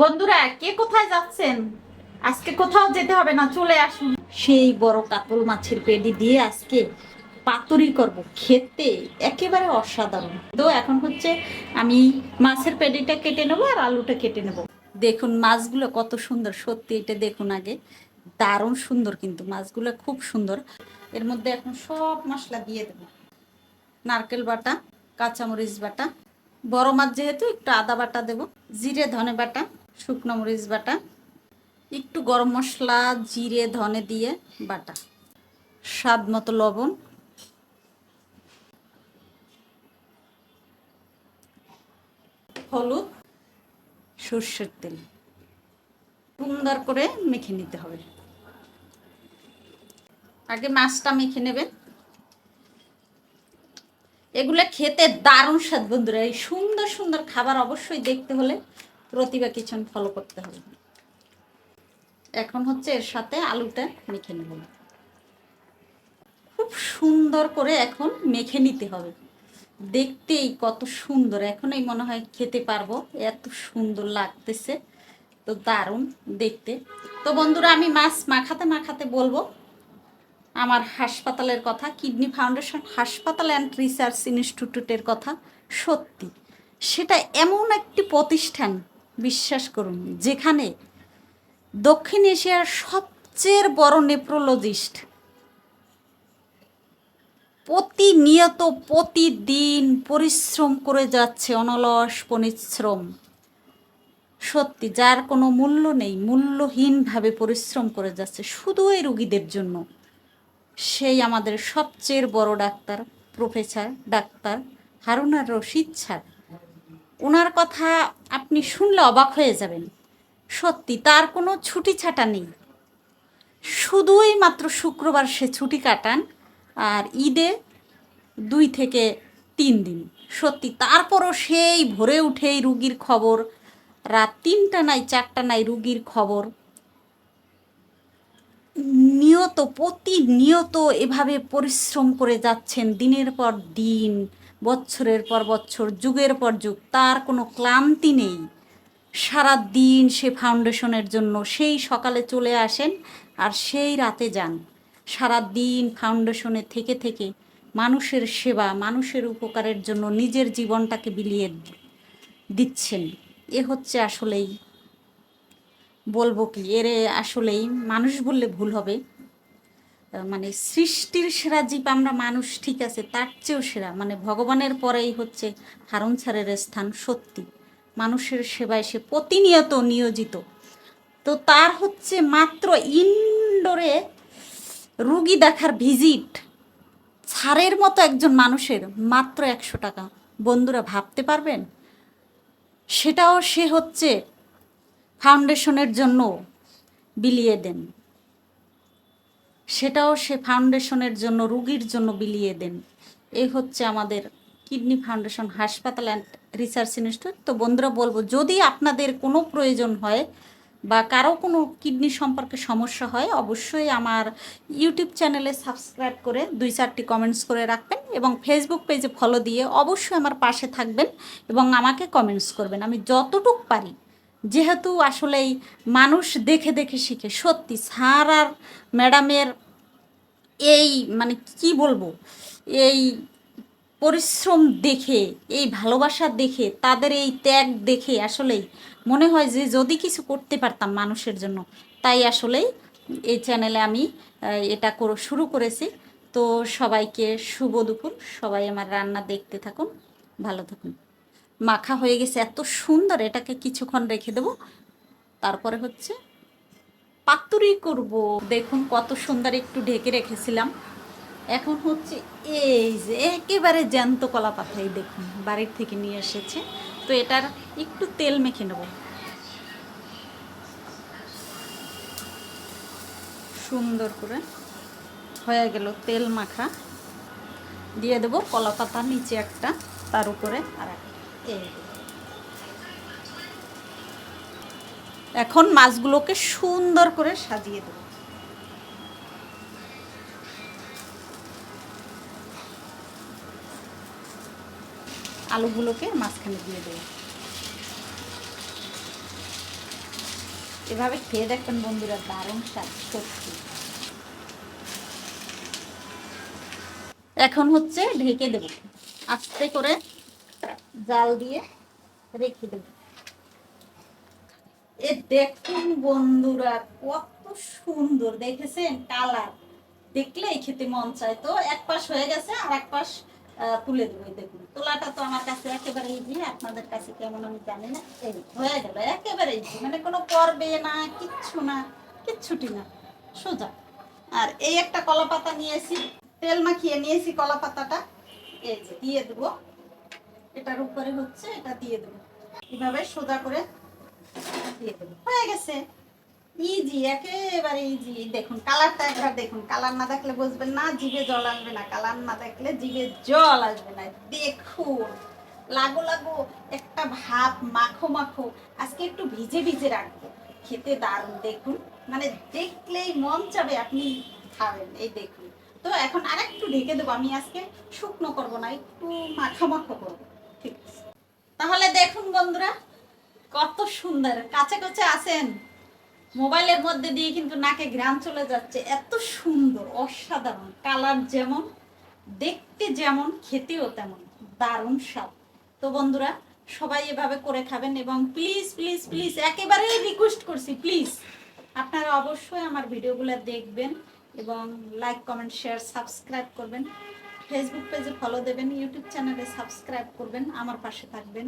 বন্ধুরা, কে কোথায় যাচ্ছেন? আজকে কোথাও যেতে হবে না, চলে আসুন। সেই বড় কাতল মাছের পেডি দিয়ে আজকে পাতুরি করব। খেতে একেবারে অসাধারণ। তো এখন হচ্ছে আমি মাছের পেডিটা কেটে নেব আর আলুটা কেটে নেব। দেখুন মাছগুলো কত সুন্দর, সত্যি এটা দেখুন আগে। দারুণ সুন্দর কিন্তু মাছগুলো, খুব সুন্দর। এর মধ্যে এখন সব মশলা দিয়ে দেবো। নারকেল বাটা, কাঁচামরিচ বাটা, বড় মাছ যেহেতু, একটু আদা বাটা দেব, জিরে ধনে বাটা শুকনো মরিচ বাটা, একটু গরম মশলা, জিরে, ধনে দিয়ে বাটা। স্বাদ মতো লবণ। হলুদ, সর্ষের তেল। সুন্দর করে মেখে নিতে হবে। আগে মাছটা মেখে নেবেন এগুলো খেতে দারুণ স্বাদ বন্ধুরা। এই সুন্দর সুন্দর খাবার অবশ্যই দেখতে হলে প্রতিভা কিচেন ফলো করতে হবে। এখন হচ্ছে এর সাথে আলুটা মেখে নেব। খুব সুন্দর করে এখন মেখে নিতে হবে। দেখতেই কত সুন্দর, এখনই মনে হয় খেতে পারব, এত সুন্দর লাগতেছে। তো দারুণ দেখতে। তো বন্ধুরা, আমি মাছ মাখাতে মাখাতে বলব, আমার হাসপাতালের কথা, কিডনি ফাউন্ডেশন, হাসপাতাল অ্যান্ড রিসার্চ ইনস্টিটিউটের কথা। সত্যি, সেটা এমন একটি প্রতিষ্ঠান বিশ্বাস করুন, যেখানে দক্ষিণ এশিয়ার সবচেয়ে বড় নেপ্রোলজিস্ট প্রতিনিয়ত, প্রতিদিন পরিশ্রম করে যাচ্ছে অনলস পরিশ্রম। সত্যি, যার কোনো মূল্য নেই, মূল্যহীনভাবে পরিশ্রম করে যাচ্ছে। শুধু এই রুগীদের জন্য, সেই আমাদের সবচেয়ে বড় doctor, professor, doctor Harunar Rashid sir. ওনার কথা আপনি শুনলে অবাক হয়ে যাবেন। সত্যি, তার কোনো ছুটি ছাটা নেই। শুধুই মাত্র শুক্রবার সে ছুটি কাটান, আর ঈদে দুই থেকে তিন দিন। সত্যি, তারপরও সেই ভোরে উঠেই রুগীর খবর, রাত তিনটা নাই চারটা নাই রুগীর খবর। নিয়ত, প্রতিনিয়ত এভাবে পরিশ্রম করে যাচ্ছেন দিনের পর দিন। বছরের পর বছর যুগের পর যুগ, তার কোনো ক্লান্তি নেই। সারা দিন সে ফাউন্ডেশনের জন্য সেই সকালে চলে আসেন আর সেই রাতে যান। সারা দিন ফাউন্ডেশনে থেকে থেকে মানুষের সেবা, মানুষের উপকারের জন্য নিজের জীবনটাকে বিলিয়ে দিচ্ছেন। এ হচ্ছে আসলেই বলব কি, এর আসলেই মানুষ বললে ভুল হবে। মানে সৃষ্টির সেরা জীব আমরা মানুষ, ঠিক আছে, তার চেয়েও সেরা। মানে ভগবানের পরেই হচ্ছে হারুন স্যারের স্থান সত্যি। মানুষের সেবায় সে প্রতিনিয়ত নিয়োজিত। তো তার হচ্ছে মাত্র ইনডোরে রুগী দেখার ভিজিট। ছাড়ের মতো একজন মানুষের মাত্র একশো টাকা। বন্ধুরা, ভাবতে পারবেন? সেটাও সে হচ্ছে ফাউন্ডেশনের জন্য বিলিয়ে দেন। সেটাও সে ফাউন্ডেশনের জন্য, রুগীর জন্য বিলিয়ে দেন। এই হচ্ছে আমাদের কিডনি ফাউন্ডেশন হাসপাতাল অ্যান্ড রিসার্চ ইনস্টিটিউট। তো বন্ধুরা, বলব, যদি আপনাদের কোনো প্রয়োজন হয় বা কারও কোনো কিডনি সম্পর্কে সমস্যা হয়, অবশ্যই আমার ইউটিউব চ্যানেলে সাবস্ক্রাইব করে দুই চারটি কমেন্টস করে রাখবেন এবং ফেসবুক পেজে ফলো দিয়ে অবশ্যই আমার পাশে থাকবেন এবং আমাকে কমেন্টস করবেন। আমি যতটুক পারি যেহেতু আসলেই মানুষ দেখে দেখে শিখে, সত্যি স্যার আর ম্যাডামের এই মানে কি বলব, এই পরিশ্রম দেখে, এই ভালোবাসা দেখে, তাদের এই ত্যাগ দেখে আসলেই মনে হয় যে যদি কিছু করতে পারতাম মানুষের জন্য, তাই আসলেই এই চ্যানেলে আমি এটা করো, শুরু করেছি। তো সবাইকে শুভ দুপুর, সবাই আমার রান্না দেখতে থাকুন, ভালো থাকুন। মাখা হয়ে গেছে এত সুন্দর, এটাকে কিছুক্ষণ রেখে দেবো। তারপরে হচ্ছে পাতুরি করব। দেখুন কত সুন্দর একটু ঢেকে রেখেছিলাম। এখন হচ্ছে এই যে একেবারে জ্যান্ত কলা পাতাই দেখুন, বাড়ির থেকে নিয়ে এসেছে। তো এটার একটু তেল মেখে নেব। সুন্দর করে হয়ে গেল তেল মাখা। দিয়ে দেবো কলা পাতা নিচে একটা, তার উপরে আর একটা। এখন মাছগুলোকে সুন্দর করে সাজিয়ে দেবো। আলুগুলোকে মাঝখানে দিয়ে দেবো। এভাবে খেয়ে দেখবেন বন্ধুরা, দারুণ সত্যি। এখন হচ্ছে ঢেকে দেব। আস্তে করে জাল দিয়ে রেখে দেব। এ দেখুন বন্ধুরা, কত সুন্দর, দেখেছেন? কালার। দেখলেই খেতে মন চায়। তো এক পাশ হয়ে গেছে, আর এক পাশ তুলে দেবো দেখুন। তোলাটা তো আমার কাছে একেবারে ইজি আপনাদের কাছে কেমন আমি জানি না। এই হয়ে গেল, একেবারে ইজি মানে কোনো পর্বে না, কিচ্ছু না, কিচ্ছুটি না। সোজা। আর এই একটা কলা পাতা নিয়েছি তেল মাখিয়ে নিয়েছি কলা পাতাটা এই যে, দিয়ে দেবো। এটার উপরে হচ্ছে এটা দিয়ে দেবো। এভাবে সোজা করে দিয়ে দেবো। হয়ে গেছে। ইজি একেবারে ইজি দেখুন কালারটা একবার দেখুন। কালার না দেখলে বুঝবেন না, জিভে জল আসবে না। কালার না দেখলে জিভে জল আসবে না। দেখুন, লাগো লাগো একটা ভাত মাখো মাখো। আজকে একটু ভিজে ভিজে রাখব। খেতে দারুণ। দেখুন মানে দেখলেই মন চাবে আপনি খাবেন। এই দেখুন। তো এখন আরেকটু ঢেকে দেবো। আমি আজকে শুকনো করব না, একটু মাখো মাখো করব। তাহলে দেখুন বন্ধুরা, কত সুন্দর। কাছে কাছে আছেন। মোবাইলের মধ্যে দিয়ে কিন্তু নাকে গ্রাম চলে যাচ্ছে। এত সুন্দর, অসাধারণ, কালার যেমন, দেখতে যেমন, খেতেও তেমন, দারুণ স্বাদ। তো বন্ধুরা, সবাই এভাবে করে খাবেন এবং প্লিজ প্লিজ প্লিজ একেবারেই রিকোয়েস্ট করছি প্লিজ আপনারা অবশ্যই আমার ভিডিওগুলো দেখবেন এবং লাইক কমেন্ট শেয়ার সাবস্ক্রাইব করবেন। ফেসবুক পেজে ফলো দেবেন ইউটিউব চ্যানেলে সাবস্ক্রাইব করবেন আমার পাশে থাকবেন।